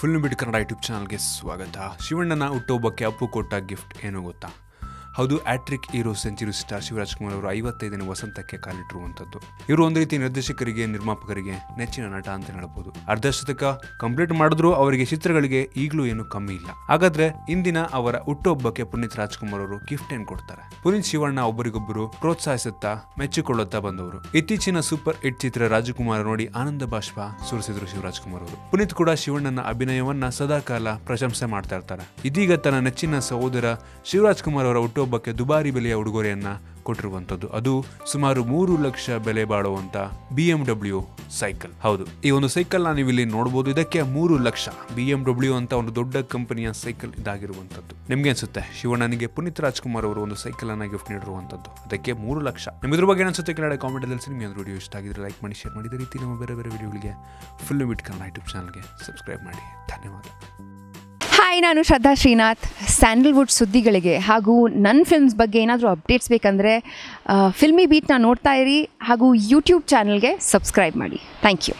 Full ಬಿಡ್ Kannada YouTube ಚಾನಲ್ಗೆ ಸ್ವಾಗತ. ಶಿವಣ್ಣನ ಹುಟ್ಟುಹಬ್ಬಕ್ಕೆ ಅಪ್ಪು ಕೊಟ್ಟ ಗಿಫ್ಟ್ ಏನು ಗೊತ್ತಾ? ಹೌದು hattrick hero century star Shivaraj Kumar ಅವರು ಐವತ್ತೈದನೇ ವಸಂತಕ್ಕೆ ಕಾಲಿಟ್ಟಿರುವಂತದ್ದು ಇವರು ಒಂದು ರೀತಿ ನಿರ್ದೇಶಕರಿಗೆ, ನಿರ್ಮಾಪಕರಿಗೆ ನೆಚ್ಚಿನ ನಟ ಅಂತ ಹೇಳಬಹುದು. ಅರ್ಧ ಶತಕ ಕಂಪ್ಲೀಟ್ ಮಾಡಿದ್ರು, ಅವರಿಗೆ ಚಿತ್ರಗಳಿಗೆ ಈಗಲೂ ಏನು ಕಮ್ಮಿ ಇಲ್ಲ. ಹಾಗಾದ್ರೆ ಇಂದಿನ ಅವರ ಹುಟ್ಟುಹಬ್ಬಕ್ಕೆ ಪುನೀತ್ ರಾಜ್ಕುಮಾರ್ ಅವರು ಗಿಫ್ಟ್ ಏನ್ ಕೊಡ್ತಾರೆ? ಪುನೀತ್ ಶಿವಣ್ಣ ಒಬ್ಬರಿಗೊಬ್ಬರು ಪ್ರೋತ್ಸಾಹಿಸುತ್ತಾ ಮೆಚ್ಚಿಕೊಳ್ಳುತ್ತಾ ಬಂದವರು. ಇತ್ತೀಚಿನ ಸೂಪರ್ ಹಿಟ್ ಚಿತ್ರ ರಾಜಕುಮಾರ್ ನೋಡಿ ಆನಂದ ಬಾಷ್ಪ ಸುರಿಸಿದ್ರು ಶಿವರಾಜ್ ಕುಮಾರ್ ಅವರು. ಪುನೀತ್ ಕೂಡ ಶಿವಣ್ಣನ ಅಭಿನಯವನ್ನ ಸದಾಕಾಲ ಪ್ರಶಂಸೆ ಮಾಡ್ತಾ ಇರ್ತಾರೆ. ಇದೀಗ ತನ್ನ ನೆಚ್ಚಿನ ಸಹೋದರ ಶಿವರಾಜ್ ಕುಮಾರ್ ಅವರ ಹುಟ್ಟುಹಬ್ಬಕ್ಕೆ ದುಬಾರಿ ಬೆಲೆಯ ಉಡುಗೊರೆಯನ್ನ ಕೊಟ್ಟಿರುವಂಥದ್ದು. ಅದು ಸುಮಾರು ಮೂರು ಲಕ್ಷ ಬೆಲೆ ಬಾಳುವಂತ ಬಿ ಎಂ ಡಬ್ಲ್ಯೂ ಸೈಕಲ್. ಹೌದು, ಈ ಒಂದು ಸೈಕಲ್ನ ನೀವು ಇಲ್ಲಿ ನೋಡಬಹುದು ಇದಕ್ಕೆ ಮೂರು ಲಕ್ಷ. ಬಿ ಎಂ ಡಬ್ಲ್ಯೂ ಅಂತ ಒಂದು ದೊಡ್ಡ ಕಂಪನಿಯ ಸೈಕಲ್ ಇದಾಗಿರುವಂಥದ್ದು. ನಿಮ್ಗೆ ಅನ್ಸುತ್ತೆ, ಶಿವಣ್ಣನಿಗೆ ಪುನೀತ್ ರಾಜ್ಕುಮಾರ್ ಅವರು ಒಂದು ಸೈಕಲ್ ಅನ್ನ ಗಿಫ್ಟ್ ನೀಡಿರುವಂತದ್ದು ಅದಕ್ಕೆ ಮೂರು ಲಕ್ಷ. ನಿಮ್ಗೆ ಇದ್ರ ಬಗ್ಗೆ ಅನ್ಸುತ್ತೆ ಕೆಳಗಡೆ ಕಾಮೆಂಟ್ ಅಲ್ಲಿ ನಿಮಗೆ ವಿಡಿಯೋ ಇಷ್ಟ ಆಗಿದ್ರೆ ಲೈಕ್ ಮಾಡಿ ಶೇರ್ ಮಾಡಿದ ರೀತಿ ನಮ್ಮ ಬೇರೆ ಬೇರೆ ವಿಡಿಯೋಗಳಿಗೆ ಫುಲ್ ಬಿಟ್ ಕನ್ನಡ ಯೂಟ್ಯೂಬ್ ಚಾನಲ್ಗೆ ಸಬ್ಸ್ಕ್ರೈಬ್ ಮಾಡಿ. ಧನ್ಯವಾದ. ಹಾಯ್ ನಾನು ಶ್ರದ್ಧಾ ಶ್ರೀನಾಥ್, ಸ್ಯಾಂಡಲ್ವುಡ್ ಸುದ್ದಿಗಳಿಗೆ ಹಾಗೂ ನನ್ನ ಫಿಲ್ಮ್ಸ್ ಬಗ್ಗೆ ಏನಾದರೂ ಅಪ್ಡೇಟ್ಸ್ ಬೇಕಂದರೆ ಫಿಲ್ಮಿ ಬೀಟ್ನ ನೋಡ್ತಾ ಇರಿ ಹಾಗೂ ಯೂಟ್ಯೂಬ್ ಚಾನಲ್ಗೆ ಸಬ್ಸ್ಕ್ರೈಬ್ ಮಾಡಿ. Thank you